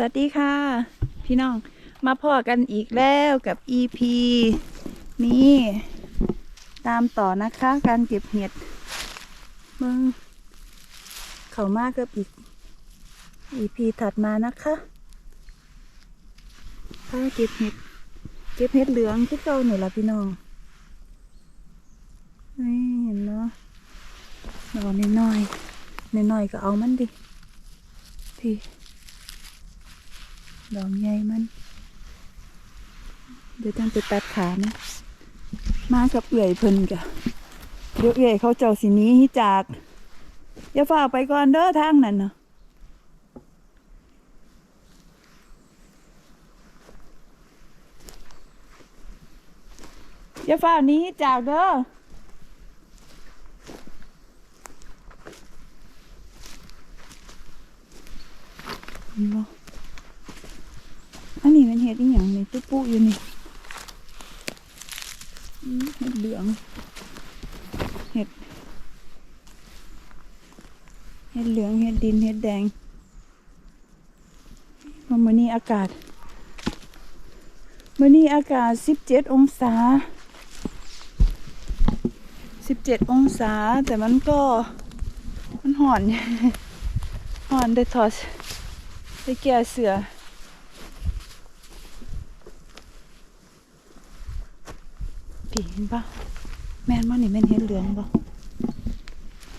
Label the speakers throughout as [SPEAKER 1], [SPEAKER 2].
[SPEAKER 1] สวัสดีค่ะ พี่น้องมาพ่อกันอีกแล้วกับ EP นี้ตามต่อนะคะ การเก็บเห็ดมืองเขามากกับอีก EP ถัดมานะคะถ้าเก็บเห็ดเก็บเห็ดเหลืองที่เก่าหนูละพี่น้องนี่เห็นเนาะดอกน้อยๆน้อยก็เอามันดิพี่ ดอกใหญ่มัน เดี๋ยวต้องไปตัดขานะมากับเอื่อยเพิ่นกะเดี๋ยวเอื่อยเขาเจ้าสินี้จากอย่าฝ่าไปก่อนเด้อทางนั้นนะอย่าฝ่านี้จากเด้อเนบ่ อันนี้มันเห็ดอีหยังนี่ตุ๊ปุ๊อยู่นี่เห็ดเหลือง เห็ด เห็ดเหลือง เห็ดดิน เห็ดแดงวันมื้อนี้อากาศมื้อนี้อากาศ 17 องศา 17 องศา แต่มันก็ มันห่อน ห่อนได้ถอดไปแก่เสือผีเห็ นปะแมนมันนี่แมนเห็ดเหลืองปะ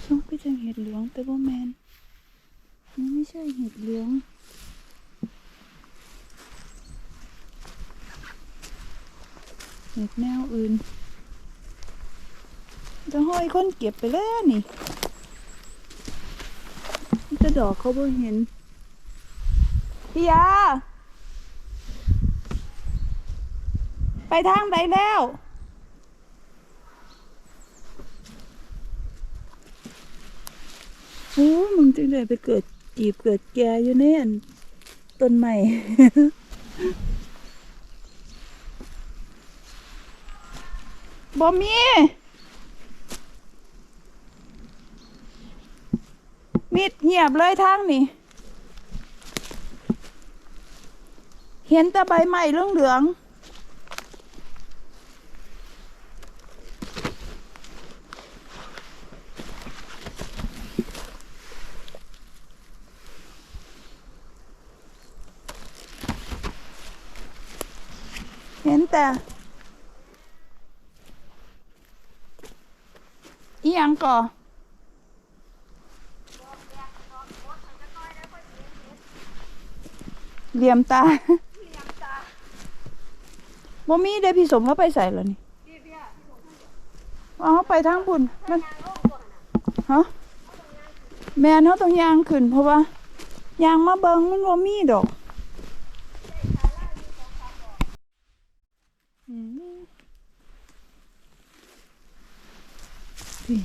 [SPEAKER 1] ช่วงก็จะเห็ดเหลืองแต่ว่าแมนมันไม่ใช่เห็ดเหลืองเห็ดแนวอื่นจะห้อยคนเก็บไปแล้วนี่จะดอกเขาบ่เห็นพี่ยาไปทางใดแล้ว โอ้มึงจึงได้ไปเกิดจีบเกิดแกอยู่ในอันต้นใหม่บ่มีมิดเหียบเลยทางนี่ เห็นแต่ใบไม้เหลืองเหลือง เห็นแต่อีหยังก่อเหลี่ยมตาบ่มีเด้พี่สมเขาไปใส่แล้วนี่อ๋อไปทางบุญมันฮะแม่นเขาต้องยางขึ้นเพราะว่ายางมาเบิงมันบ่มีดอกอืมพี่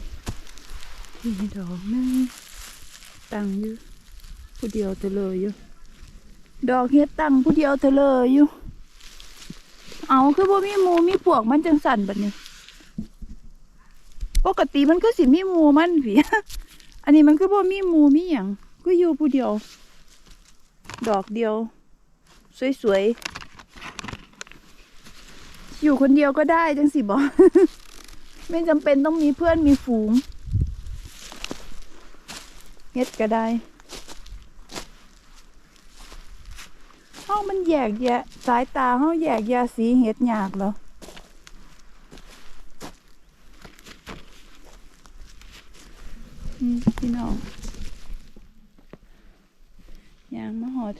[SPEAKER 1] พี่ด อกหนึงตั้งอยู่ผู้เดียวเธอเลยอยู่ดอกเฮ็ดตั้งผู้เดียวเธอเลยอยู่เอาคือบ่มีหมูมีพวกมันจังสั่นบัดนี้ปกติมันก็สิมีหมูมันผีอันนี้มันคือบ่มีหมูมีหยังก็อยู่ผู้เดียว ดอกเดียว สวยๆอยู่คนเดียวก็ได้จังสิบ่ไม่จำเป็นต้องมีเพื่อนมีฝูง เฮ็ดก็ได้เฮามันแยกแยะ สายตาเฮาแยกแยะสีเฮ็ดยากเหรอพี่น้องยางมาหอด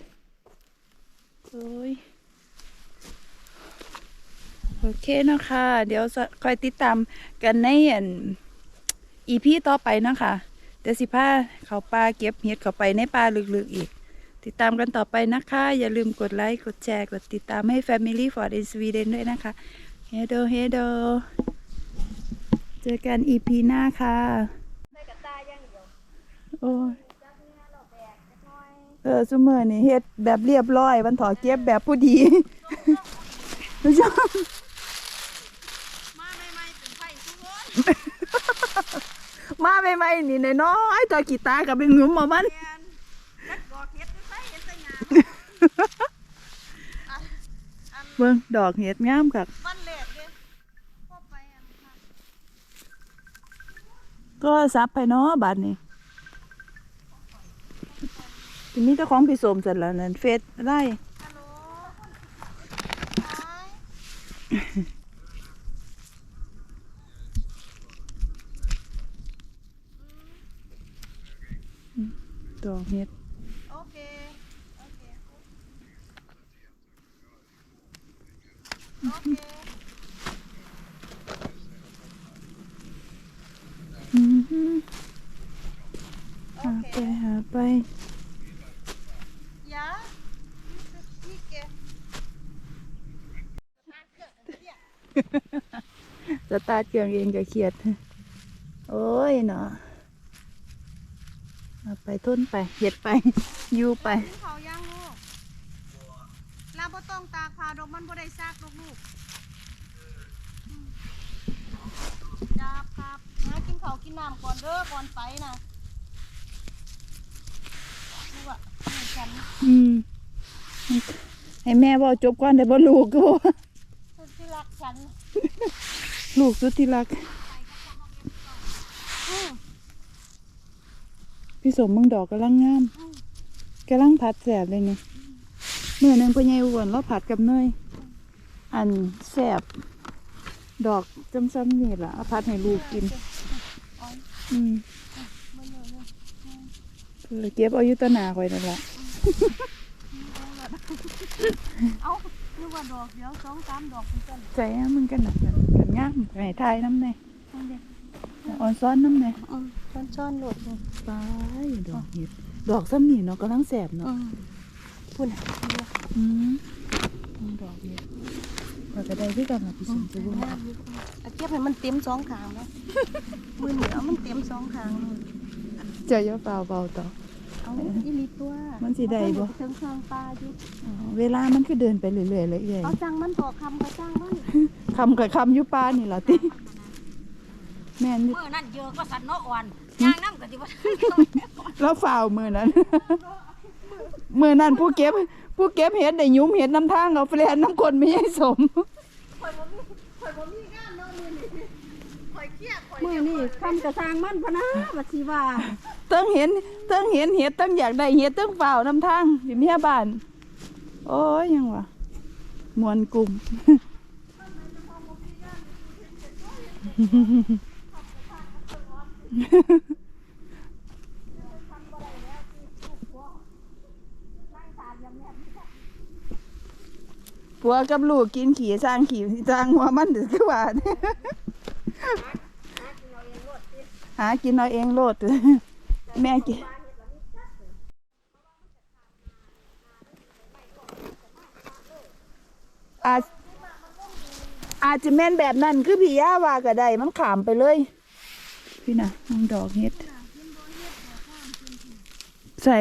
[SPEAKER 1] โอ้ยโอเคนะคะเดี๋ยวคอยติดตามกันในอีพีต่อไปนะคะ เดี๋ยวสิพาเขาป่าเก็บเห็ดเขาไปในป่าลึกๆอีก ติดตามกันต่อไปนะคะ อย่าลืมกดไลค์ กดแชร์ กดติดตามให้ Family for in Sweden ด้วยนะคะเฮโดเฮโดเจอกันอีพีหน้าค่ะ
[SPEAKER 2] ได้กับตาอย่างเดียว
[SPEAKER 1] โอ้
[SPEAKER 2] เนื้อเราแบกจักหน้อย
[SPEAKER 1] เออซุมือนี่เฮ็ดแบบเรียบร้อยมันถอเก็บแบบผู้ดีรู้จัก
[SPEAKER 2] มาใหม่ๆเป็นไผ่ทุกคน
[SPEAKER 1] มาไหม่ๆนี่น้อยๆตัวกีตากับเป็นงุ้มมามัน
[SPEAKER 2] เบิ่
[SPEAKER 1] งดอกเห็ดงามกั
[SPEAKER 2] บก็
[SPEAKER 1] ซับไปเนาะบาทนี่ทีนี้เจ้าของพี่สมเสร็จแล้วนั่นเฟสไล่
[SPEAKER 2] ค
[SPEAKER 1] ไปหาไป
[SPEAKER 2] Ja, this is ikke.
[SPEAKER 1] สตาร์ทเครื่องเองก็เครียด โอ้ยเนาะเอา ไปทุนไปเห็ดไปอยู่ไป
[SPEAKER 2] กินข้าวยังลูกลาบ่ต้องตากผ้าดอกมันบ่ได้ซากดอกลูกอืมครับครับหากินข้าวกินน้ำก่อนเด้อก่อนไปนะลูกอะแม่ฉัน
[SPEAKER 1] อืมให้แม่บอกจบก่อนได้บ่ลูกก็บ่
[SPEAKER 2] สุดที่รักฉัน
[SPEAKER 1] ลูกสุดที่รัก
[SPEAKER 2] อืม
[SPEAKER 1] พี่สมมึงดอกกำลังงามกำลังผัดแสบเลยเนี่ยเมื่อหนึงพ่อใหญ่อ้วนเราผัดกับเนยอันแสบดอกจำซ้ำนี่ล่ะเอาผัดให้ลูกกิน อืม
[SPEAKER 2] มาอยู่นี่
[SPEAKER 1] เออเก็บเอาอยู่ต้นหนาข่อยนั่นแหละ
[SPEAKER 2] เอ้านึกว่าดอกเดียวสองสามดอกเป็นต้น
[SPEAKER 1] ใจอะมึงกันหนักกันงามให้ทายน้ำแน่
[SPEAKER 2] นั่นเด็ก
[SPEAKER 1] อ่อนซ้อนน้ำแน่
[SPEAKER 2] อืม ช้อนช้อนๆโหลดนี่
[SPEAKER 1] ไปดอกเห็ดดอกซ้ำนี่เนาะกำลังแสบเนาะ
[SPEAKER 2] อืมพูดน่ะ
[SPEAKER 1] อืมดอกเห็ดเราจะได้ที่กันล่ะพี่สมจะรู้
[SPEAKER 2] งามอยู่เอาเก็บให้มันเต็มสองขางเนาะมือเหนียวมันเต็มสองขางเลย
[SPEAKER 1] เจะยาเบาเบาๆต่อ
[SPEAKER 2] เอาอีหลีตัว
[SPEAKER 1] มันสิได้บ่
[SPEAKER 2] ถึงเครื่องปลาอยู่
[SPEAKER 1] อ๋อเวลามันคือเดินไปเรื่อยๆเลยเอ้ย
[SPEAKER 2] เอาจังมันต่อคำก็จ้างมัน
[SPEAKER 1] คำกับคำอยู่ป้านี่ล่ะติแม่นอยู่
[SPEAKER 3] เมื่อนั้นเยอะก็สันเนาะอ่อน ย่างน้ำก็สิว่า
[SPEAKER 1] แล้วฝ่าวมือนั้น มือนั้นผู้เก็บ ผู้เก็บเห็ดได้ยุ้มเห็ดน้ำทางเอาแฟนน้ำคนไม่ให้สม
[SPEAKER 3] มื่อนี่คำกระซางมันพะนะบัดสิว่า
[SPEAKER 1] ตั้งเห็นตั้งเห็นเห็ดตั้งอยากได้เห็ดตั้งฝ่าวน้ำทางอยู่เมียบ้าน โอ้ยยังวะมวนกลุ่ม ผัวกับลูกกินขี่สร้างขี่สร้างหัวมันเดือคือว่าหากินเอาเองโลด แม่กินอาจอาจจะแม่นแบบนั้นคือพี่ย่าว่าก็ได้มันขามไปเลย พี่น่ะมันดอกเฮ็ดใส่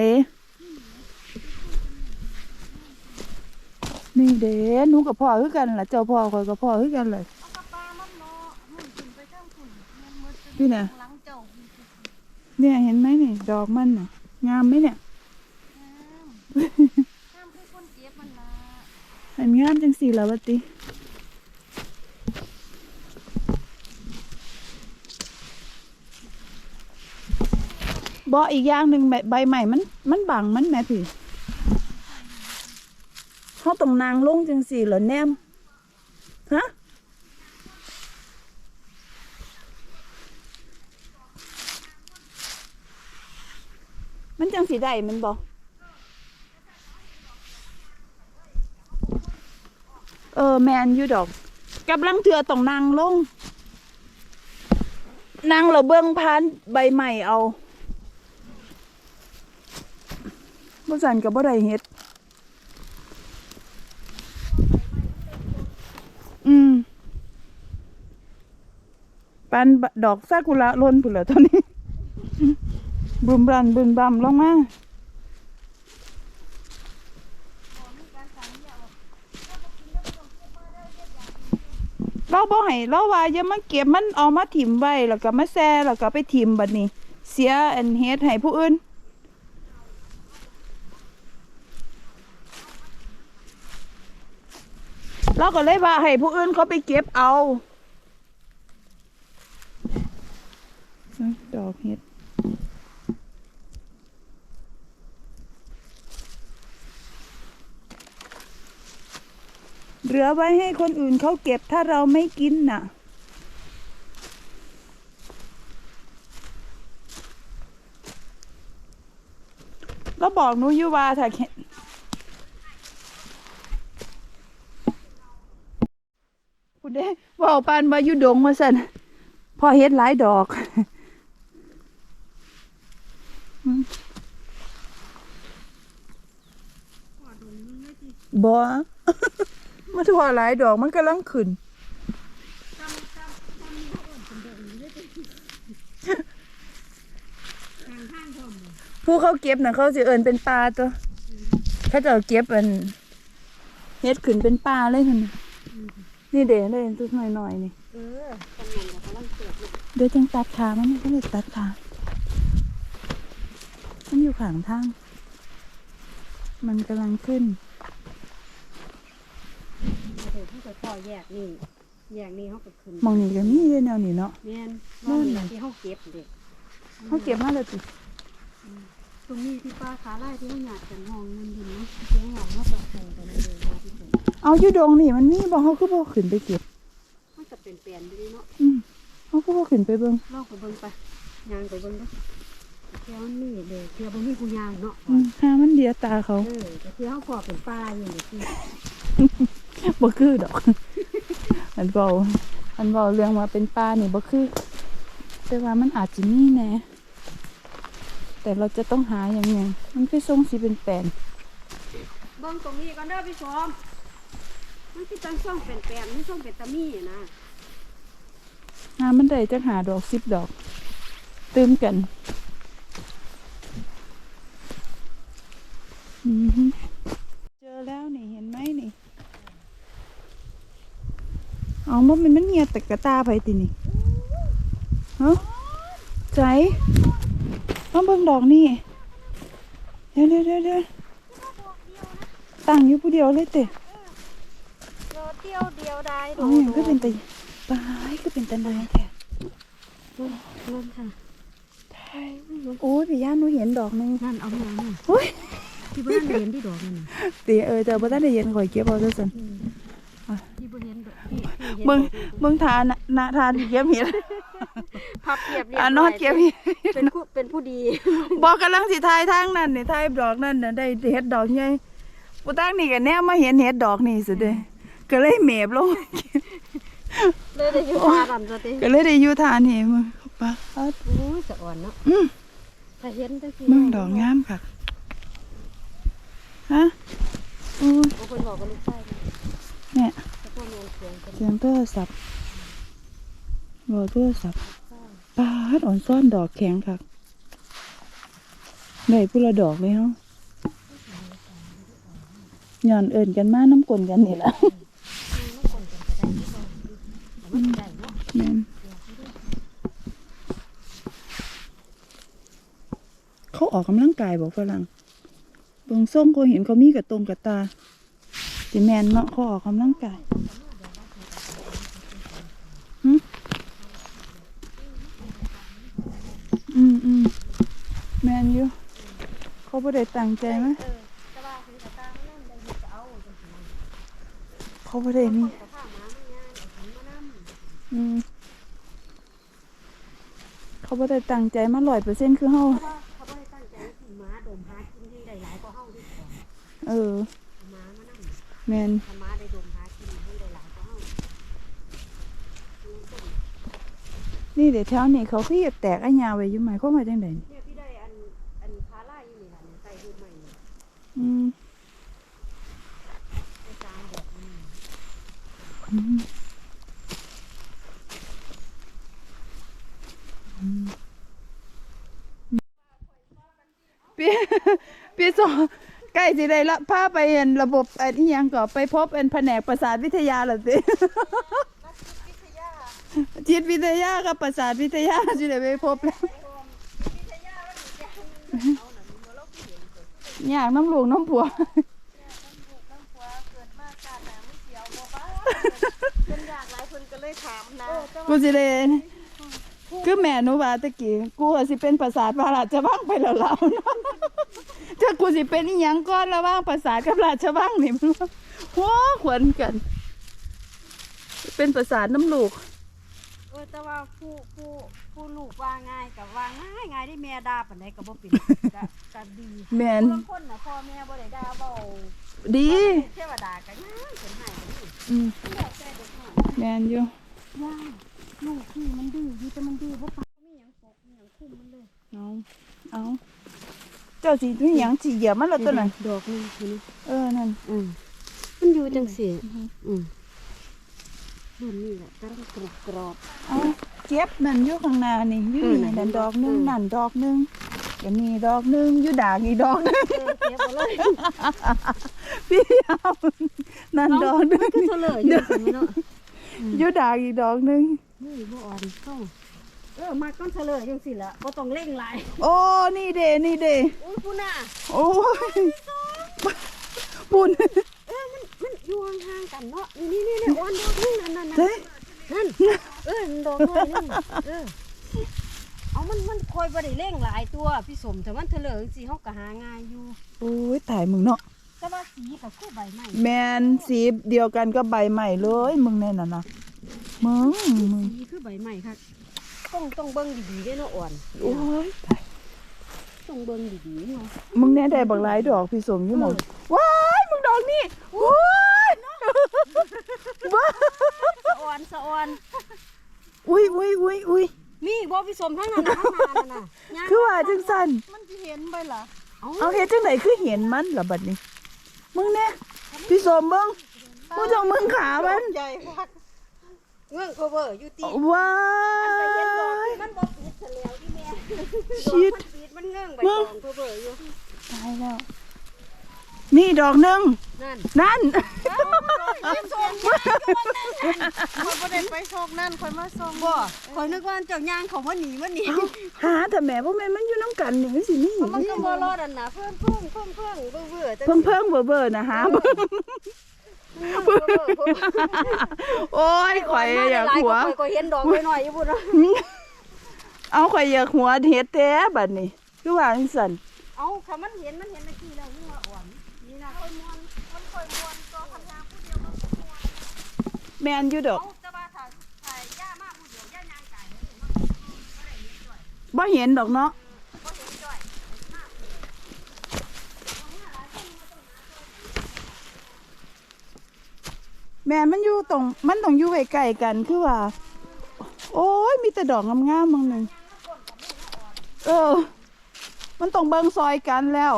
[SPEAKER 1] นี่เด้หนูกับพ่อคือกันล่ะเจ้าพ่อคอยกับพ่อคือกันเลย
[SPEAKER 2] เอากระปลามันเนาะมันขึ้นไปข้างคุณมันมืด
[SPEAKER 1] พี่น่ะ
[SPEAKER 2] หลังเจ้า
[SPEAKER 1] เนี่ยเห็นไหมนี่ดอกมันน่ะ งามไหมเนี่ย
[SPEAKER 2] ห้ามคือคนเจ็บมันละ
[SPEAKER 1] เห็นงามจังสี่แล้ววะติ บออีกอย่างหนึ่งใบใหม่มัน มันบังมันแม่พี่เขาต้องนางลงจังสี่เหรอแนมฮะมันจังสีได้มันบอเออแมนอยู่ดอกกำลังเถื่อต้องนางลงนางเราเบื้องพานใบใหม่เอา บ่สันกับบ่ได้เฮ็ด อืมปานดอกซากุระล้นพุ่นแล้วตอนนี้บึมบันบึมบัมลงมาเราบ่ให้เราว่าอย่ามาเก็บมันเอามาถิ่มไว้แล้วก็มาแซ่แล้วก็ไปถิ่มบัดนี้ เสียอันเฮ็ดให้ผู้อื่น เราก็เลยว่าให้ผู้อื่นเขาไปเก็บเอา ดอกเห็ดเหลือไว้ให้คนอื่นเขาเก็บถ้าเราไม่กินน่ะก็บอกนูยูวาถ้า เห็นพูดได้บอกปานว่าอยู่ดงมาสันพอเฮ็ดหลายดอกบอมันถั่วหลายดอกมันกำลังขึ้นผู้เขาเก็บนะเขาสิเอินเป็นปลาตัวเขาจะเก็บอันเฮ็ดขึ้นเป็นปลาเลยคุณ นี่เดี๋ยวได้ตัวหน่อยๆนี่
[SPEAKER 3] เออตำแหน่งกำลังเกิดลูก
[SPEAKER 1] เดี๋ยวจังตัดขามันก็เลยตัดขามันอยู่ข้างทาง มันกำลังขึ้น
[SPEAKER 3] เดี๋ยวที่จะพ่อแยกนี่แยกนี่เขาก็ขึ้น
[SPEAKER 1] มองนี่ก็มีเด้แนวนี้เนาะ
[SPEAKER 3] แม่นว่านี่ที่เขาเก็บเด็ก
[SPEAKER 1] เขาเก็บมาเลยติ
[SPEAKER 3] ตรงนี้ที่ป้าขาไล่ที่เขาหยาดกันห้องนั่นดินเนาะเสียงหวังว่าจะส่งกันเลยมาที่สุด
[SPEAKER 1] เอาอยู่ดงนี่มันมีบ่เขาคือบ่ขึ้นไปเก็บ
[SPEAKER 3] มันจะเป็นเปลี่ยนอยู่ดีเนาะ
[SPEAKER 1] อืมเขาคือบ่ขึ้นไปเบิ่ง
[SPEAKER 3] ลอกไปเบิ่งไปยางไปเบิ่งเด้อเที่ยวนี่เด็กเที่ยวบ่มีกูยางเนาะ
[SPEAKER 1] อืมหามันเดียตาเขา
[SPEAKER 3] เออแต่เที่ยวเขาพอเป็นป้าอยู่นี่ที่
[SPEAKER 1] บ่คือดอกอันเบาอันเบาเรื่องว่าเป็นปลานี่บ่คือ แต่ว่ามันอาจจะมีแหน่แต่เราจะต้องหาอย่างไงมันคือทรงสีเป็นแปลน
[SPEAKER 3] เบิ่งตรงนี้ก่อนเด้อพี่ชม มันคือจังช่องเป็นแปลนมันช่องเป็นตะมี่นะ
[SPEAKER 1] หามันได้จักหาดอกสิบดอก ตืมกันอือฮึเจอแล้วนี่เห็นไหมนี่เอาบ่มันมันเหียแต่กระตาไปตินี่ฮะใจมาเบิ่งดอกนี่เดี๋ยวเดี๋ยวเดี๋ยวเดี๋ยวตั้งอยู่ผู้เดียวเลยเตะ
[SPEAKER 3] เดียวเดียวได้
[SPEAKER 1] โอ้ยก็เป็นตาตายก็เป็นตานายแท้
[SPEAKER 3] นั่นค่ะ
[SPEAKER 1] โอ้ยพี่ย่าหนูเห็นดอกหนึง
[SPEAKER 3] นั่นเอามาน่ะ
[SPEAKER 1] โอ้ย
[SPEAKER 3] ที่บ้านเห็นที่ดอกนั่นน่ะ
[SPEAKER 1] ตีเออเจอบ่ทันได้เห็นข่อยเก็บเอาซะซั่น
[SPEAKER 3] ที่บ่เห็นดอกที่ที่เห็น
[SPEAKER 1] เบิ่งเบิ่งทานน่ะนาทานที่เก็บเห็ด
[SPEAKER 3] พับเพียบเรียบ
[SPEAKER 1] อ่านอนเก็บเห็ด
[SPEAKER 3] เป็นผู้เป็นผู้ดี
[SPEAKER 1] บอกกำลังสิทายทางนั้นนี่ทายดอกนั่นน่ะได้เห็ดดอกใหญ่บ่ตั้งนี่ก็แนมมาเห็นเห็ดดอกนี่สิเด้ ก็เลยเมบลง
[SPEAKER 3] เลยได้อยู่ทาดันซะติ
[SPEAKER 1] ก็เลยได้อยู่ทานนี่มึงปะเอา
[SPEAKER 3] โอ้ยสะอ่อนเนาะ
[SPEAKER 1] อืม
[SPEAKER 3] ถ้าเห็นได้สิ
[SPEAKER 1] มึงดอกงามค่ะฮะอู้ย
[SPEAKER 3] โอ้เพิ่นบอกกับลูกชายนะ
[SPEAKER 1] เนี่ย
[SPEAKER 3] แต่พ่อแม่นเสียงเพิ่น
[SPEAKER 1] เสียงโทรศัพท์บอกโทรศัพท์ปาดอ่อนซ่อนดอกแข็งค่ะได้พุละดอกเลยเนาะย้อนเอิ่นกันมาน้ำกลนกันนี่แหละ
[SPEAKER 3] มันได้เนาะ
[SPEAKER 1] แม่นเขา ออกกำลังกายบอกฝรั่งบงส่งเขาเห็นเขามีกระตรงกระตาสิแมนเนาะเขาออกกำลังกายอืมอืมแมนอยู่เขาไม่ได้ตั้งใจไหม
[SPEAKER 3] เออแต่ว่าถึงกระตามันนั่นได้เฮ็ดก็เอาจังซี่นะ
[SPEAKER 1] เขาไม่ได้
[SPEAKER 3] นี่อืม
[SPEAKER 1] เขาไม่ได้ตั้งใจมาร้อยเปอร์เซ็นต์คือเฮา
[SPEAKER 3] เอ
[SPEAKER 1] อ
[SPEAKER 3] เอาหมามานั่ง
[SPEAKER 1] แมน
[SPEAKER 3] ถ้าหมาได้ดมหากินให้ได้หลายกว่าเฮา
[SPEAKER 1] นี่เดี๋ยวแถวนี้เขาขี้แตกอันยาวไว้อยู่ไหมเขามาจังได
[SPEAKER 3] เนี่ยพี่ได้อันอันขาลายอยู่นี่ล่ะเนี่ยใส่รูปใหม่นี่
[SPEAKER 1] อืม
[SPEAKER 3] ได้ตามแบบนี้
[SPEAKER 1] อืมพี่พี่สอง ใกล้สิได้ละพาไปเห็นระบบไอ้ที่ยังก็ไปพบเป็นแผนกประสาทวิทยาหรอสิจิตวิทยากับประสาทวิทยาสิได้ไปพบแล้วอยากน้ำหลวงน้ำผัว
[SPEAKER 2] เกิดมาชาติหน้าไม่เสียวบ่บ้าามนะ
[SPEAKER 1] กูสิได้ คือแม่หนูว่าตะกี้กูว่าสิเป็นประสาทพระราชวังไปแล้วเราเนาะถ้ากูสิเป็นอีหยังก่อนระหว่างประสาทกับราชวังนี่มันหัวขวนกัน เป็นประสาทน้ำลูก
[SPEAKER 3] เออแต่ว่าผู้ผู้ผู้ลูกว่าง่ายกับว่าง่ายง่ายได้แม่ด่าปานใดก็บ่เป็นก็ก็ดี
[SPEAKER 1] แม่น
[SPEAKER 3] บางคนน่ะพ่อแม่บ่ได้ด่าเว้า
[SPEAKER 1] ดี
[SPEAKER 3] เทวดาก็ง่ายเป็นให้ก็นี่
[SPEAKER 1] อืม
[SPEAKER 3] แล้วแต่เด็กน้อย
[SPEAKER 1] แม่นอยู่
[SPEAKER 3] ย่า ลูกนี่มันดื้ออยู่แต่มันดื้อบ่ปานมีหยังปกมีหยังคุมมันเลย
[SPEAKER 1] เอาเอาเจ้าสิมีหยังสิเหยียบมันแล้วตัวนั้น
[SPEAKER 3] ดอกนึงคือนี่
[SPEAKER 1] เออนั่น
[SPEAKER 3] อืมมันอยู่จังซี่อืมรุ่นนี้แหละตั้งกรอบกรอบ
[SPEAKER 1] เอาเจ็บนั่นอยู่ข้างหน้านี่อยู่
[SPEAKER 3] เออ
[SPEAKER 1] นี่
[SPEAKER 3] นั่น
[SPEAKER 1] นั่นดอกหนึง
[SPEAKER 3] เออ
[SPEAKER 1] นั่นดอกหนึงเดี๋ยวนี้ดอกหนึงอยู่ด่างอีกดอกหนึง
[SPEAKER 3] เออเก็บเอาเลย
[SPEAKER 1] พี่เอานั่นดอกหนึง
[SPEAKER 3] คือเฉลยอยู่ซั่นเนาะ
[SPEAKER 1] อยู่ด่างอีกดอกหนึง
[SPEAKER 3] นี่บ่อ่อนเข้าเออมาก้อนเฉลยจังซี่ล่ะบ่ต้องเร่งหลาย
[SPEAKER 1] โอ้ นี่เดนี่เด
[SPEAKER 3] อุ้ยผู้น่ะ
[SPEAKER 1] โอ้ยปุ่น
[SPEAKER 3] เออมันมันอยู่ห่างๆกันเนาะนี่นี่นี่อ่อนดอกนึงนั่นนั่นนั่น
[SPEAKER 1] เฮ้ย
[SPEAKER 3] นั่นเออมันดอกน้อยนึงเออเอามันมันคอยบ่ได้เร่งหลายตัวพี่สมแต่มันเฉลยจังซี่เฮาก็หาง่ายอยู่
[SPEAKER 1] โอ้ยตายมึงเนาะ
[SPEAKER 3] แต่ว่าสีก็คือใบไม้
[SPEAKER 1] แมนสีเดียวกันกับใบใหม่เลยมึงแน่น่ะนะ มึงมึง
[SPEAKER 3] สีคือใบไม้ค่ะต้องต้องเบิ่งดีๆเด้เนาะอ่อน
[SPEAKER 1] โอ้ยตาย
[SPEAKER 3] ต้องเบิ่งดีๆเนาะ
[SPEAKER 1] มึงแน่ได้บักหลายดอกพี่สมอยู่หมดว้ายมึงดอกนี่ว้ายว้าย
[SPEAKER 3] สะอ่อนสะอ่อน
[SPEAKER 1] อุ้ยอุ้ยอุ้ยอุ้ย
[SPEAKER 3] มีบ่พี่สมทั้งนั้นน่ะทั้งนั้นน่ะย่าง
[SPEAKER 1] คือว่าจังสัน
[SPEAKER 2] มันสิเห็นไปล่ะ
[SPEAKER 3] เอา
[SPEAKER 1] เอาเฮ็ดจังไหนคือเห็นมันล่ะบัดนี้ มึงแน่พี่สมมึงมึงจงมึงขามัน
[SPEAKER 2] ใหญ่พัก
[SPEAKER 3] เงื่อนโคเวอร์อยู่ตี
[SPEAKER 1] ว้า
[SPEAKER 3] ไปเห็นดอก
[SPEAKER 1] ย
[SPEAKER 3] มันบ่ปิดเฉลียวที่แม่
[SPEAKER 1] ชิด
[SPEAKER 3] ดอกมันปิดมันเงื่องใบ
[SPEAKER 1] มึ
[SPEAKER 3] ต
[SPEAKER 1] ง
[SPEAKER 3] องโคเวอร์อยู่
[SPEAKER 1] ตายแล้ว นี่ดอกหนึ่ง
[SPEAKER 3] นั่น
[SPEAKER 1] นั่น
[SPEAKER 2] ไปส่งยายอยู่วันนั้นคอยบ่ได้ไปส่งนั่นคอยมาส่ง
[SPEAKER 3] บ่คอยนึกว่าเจ้าย่างเขาว่าหนีว่าหนี
[SPEAKER 1] หาแต่แหม่พวกแม่นมันอยู่น้ำกันนี่มันสินี่
[SPEAKER 3] มันก็บ่รอดอันน่ะเพิ่มเพิ่มเพิ่มเพิ่มเบื่อเบื่อแต่
[SPEAKER 1] เพิ่งเพิ่งเบอร์เบอร์นะหา เบิ่ง
[SPEAKER 3] เบื่อเบื่อเบื่อ
[SPEAKER 1] โอ้ยข่อยอยากหัว
[SPEAKER 3] ข่อยก็เห็นดอกน้อยๆอยู่พุ่นเนาะ
[SPEAKER 1] เอาข่อยอยากหัวเฮ็ดแท้บัดนี้คือว่าจังซั่น
[SPEAKER 3] เอาค่ะมันเห็นมันเห็นตะกี้แล้วนี่ว่าอ่อนนี่นะค่อยม่วน
[SPEAKER 2] มันคอยมวนตัวคันยางผู้เดียวมันบ่มวน
[SPEAKER 1] แม่นอยู่ดอก
[SPEAKER 3] เอาแต่ว่าถ้าถ้าย่ามาผู้เดียวย่ายางไก่เลย
[SPEAKER 1] บ่เห็นดอกเนาะ แม่นมันอยู่ตรงมันต้องอยู่ใกล้ๆกันคือว่า โอ้ยมีแต่ดอกงามๆบางหนึ่งเออ มันต้องเบิ่งซอยกันแล้ว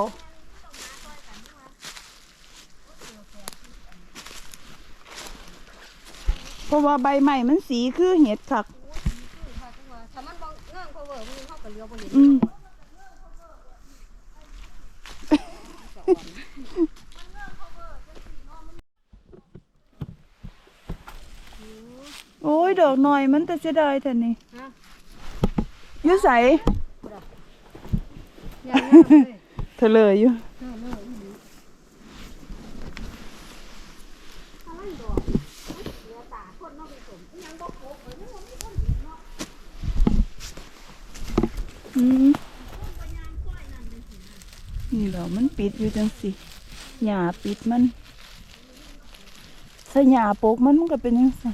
[SPEAKER 1] เพราะว่าใบใหม่มันสีคือเห็ดคัก
[SPEAKER 3] ถ้ามันบ่เงื่อนโคเวอร์มันเฮาก็เลี้ยวบ่เห็น
[SPEAKER 1] อืม โอ้ย ดอกหน่อยมันแต่เสียดายแต่นี่
[SPEAKER 3] ฮะ
[SPEAKER 1] อยุ่ใส
[SPEAKER 3] ย่างเลย
[SPEAKER 1] เธอเลยอยู่อืมนี่เหรอมันปิดอยู่จังสิหญ้าปิดมันถ้าหญ้าปกมันมันก็เป็นจังสิ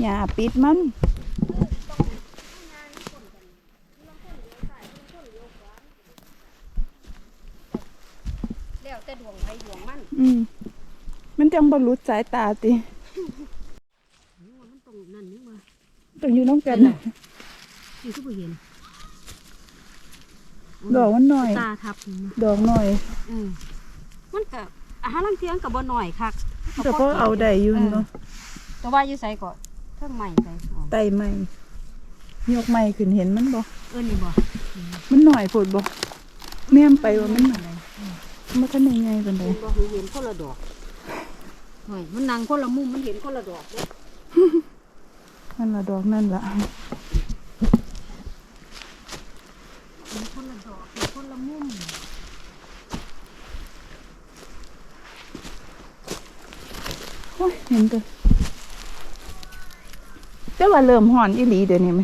[SPEAKER 1] หญ้า ปิดมัน
[SPEAKER 3] แล้วแต่ดวงไผดวงมัน
[SPEAKER 1] อืม มันจังบรรลุสายตาติ
[SPEAKER 3] มันตรงนั่นนี่ว่า
[SPEAKER 1] ต้องอยู่น้องกันน่ะ
[SPEAKER 3] นี่คือบ่เห็น
[SPEAKER 1] ดอกมันหน่อย
[SPEAKER 3] ตาทับนี่นะ
[SPEAKER 1] ดอกหน่อย
[SPEAKER 3] อืมมันก็อาหารลังเทียงก็บ่น้อยคัก
[SPEAKER 1] แต่พอเอาได้อยู่เนาะ
[SPEAKER 3] แต่ว่าอยู่ไสก็เพิ่งใหม่ไสอ๋อ
[SPEAKER 1] ไตใหม่ยกใหม่ขึ้นเห็นมันบ่
[SPEAKER 3] เออนี่บ่
[SPEAKER 1] มันหน่อยโพดบ่แม่มไปว่ามันหน่อยมันทันได้ไงปานใด
[SPEAKER 3] เห็นบ่เห็นคนละดอกเฮ้ยมันนั่งคนละมุมมันเห็นคนละดอกเด้อ
[SPEAKER 1] นั่นละดอกนั่นละ
[SPEAKER 3] คนละดอกคนละมุม
[SPEAKER 1] โอ้ยเห็นตัว แต่ว่าเริ่มห่อนอีหลีเดี๋ยวนี้ไหม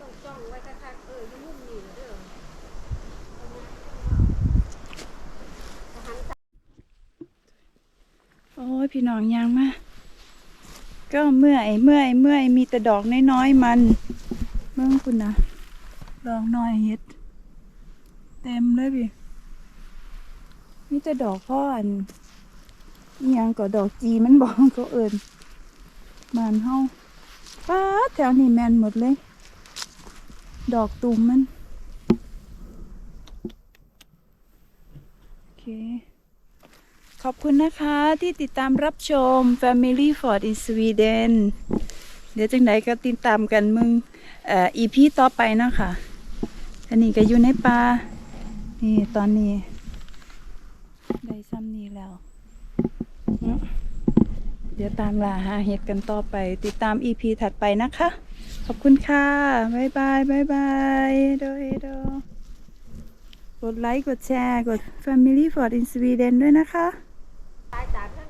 [SPEAKER 3] ต้องจ้องไว้คักๆเอออยู่มุมนี้เด้อ
[SPEAKER 1] โอ้ยพี่น้องยางมาก็ เมื่อยเมื่อยเมื่อยมีแต่ดอกน้อยๆมัน เมื่อคุณนะดอกน้อยเฮ็ด เต็มเลยพี่มีแต่ดอกพ่ออันยังก็ดอกจีมันบอกก็เอิญบานเฮาป้าแถวนี้แมนหมดเลย ดอกตุ่มมันโอเค ขอบคุณนะคะที่ติดตามรับชม Family Ford in Sweden เดี๋ยวจังใดก็ติดตามกันมึงอ่อ EP ต่อไปนะคะอันนี้ก็อยู่ในป่านี่ตอนนี้ ได้ซ้ำนี้แล้ว เดี๋ยวตามล่าหาเห็ดกันต่อไป ติดตาม EP ถัดไปนะคะ ขอบคุณค่ะ บ๊ายบายบ๊ายบายโดเฮโดกดไลค์ กดแชร์ กด Family Ford in Sweden ด้วยนะคะ ตายตาม